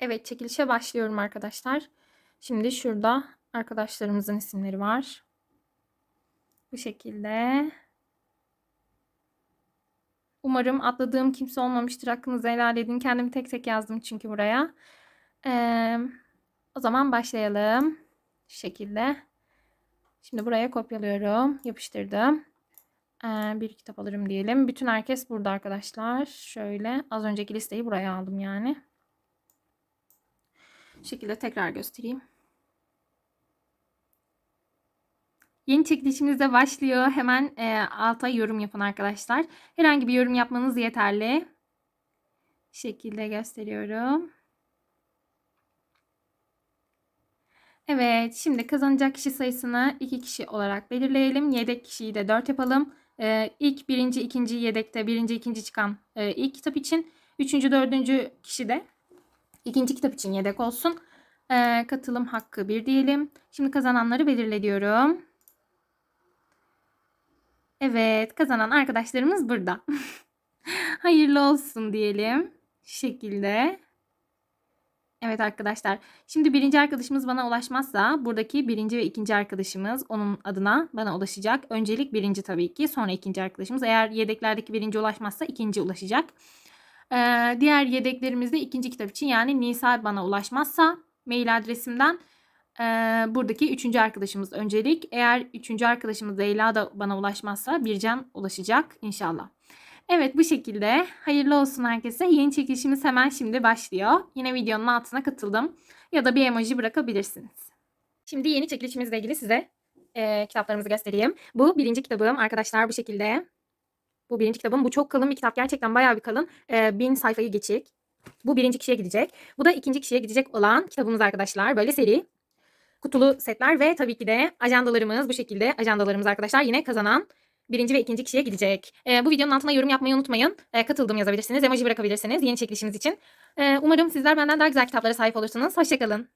Evet çekilişe başlıyorum arkadaşlar. Şimdi şurada arkadaşlarımızın isimleri var. Bu şekilde. Umarım atladığım kimse olmamıştır. Hakkınızı helal edin. Kendimi tek tek yazdım çünkü buraya. Ee, o zaman başlayalım. Şu şekilde. Şimdi buraya kopyalıyorum. Yapıştırdım. Ee, bir kitap alırım diyelim. Bütün herkes burada arkadaşlar. Şöyle az önceki listeyi buraya aldım yani. Şekilde tekrar göstereyim. Yeni çekilişimiz de başlıyor. Hemen e, alta yorum yapın arkadaşlar. Herhangi bir yorum yapmanız yeterli. Şekilde gösteriyorum. Evet, şimdi kazanacak kişi sayısını iki kişi olarak belirleyelim. Yedek kişiyi de 4 yapalım. Ee, ilk birinci, ikinci yedekte, birinci, ikinci çıkan e, ilk kitap için. Üçüncü, dördüncü kişi de ikinci kitap için yedek olsun. Ee, katılım hakkı bir diyelim. Şimdi kazananları belirle diyorum. Evet, kazanan arkadaşlarımız burada. Hayırlı olsun diyelim. Şu şekilde. Evet arkadaşlar. Şimdi birinci arkadaşımız bana ulaşmazsa buradaki birinci ve ikinci arkadaşımız onun adına bana ulaşacak. Öncelik birinci tabii ki. Sonra ikinci arkadaşımız. Eğer yedeklerdeki birinci ulaşmazsa ikinci ulaşacak. Ee, diğer yedeklerimizde ikinci kitap için yani Nisa bana ulaşmazsa mail adresimden e, buradaki üçüncü arkadaşımız öncelik. Eğer üçüncü arkadaşımız Leyla da bana ulaşmazsa Bircan ulaşacak inşallah. Evet bu şekilde. Hayırlı olsun herkese. Yeni çekilişimiz hemen şimdi başlıyor. Yine videonun altına katıldım. Ya da bir emoji bırakabilirsiniz. Şimdi yeni çekilişimizle ilgili size e, kitaplarımızı göstereyim. Bu birinci kitabım arkadaşlar bu şekilde. Bu birinci kitabım. Bu çok kalın bir kitap. Gerçekten bayağı bir kalın. E, bin sayfayı geçecek. Bu birinci kişiye gidecek. Bu da ikinci kişiye gidecek olan kitabımız arkadaşlar. Böyle seri. Kutulu setler ve tabii ki de ajandalarımız bu şekilde. Ajandalarımız arkadaşlar yine kazanan birinci ve ikinci kişiye gidecek. E, bu videonun altına yorum yapmayı unutmayın. E, katıldım yazabilirsiniz. Emoji bırakabilirsiniz yeni çekilişimiz için. E, umarım sizler benden daha güzel kitaplara sahip olursunuz. Hoşçakalın.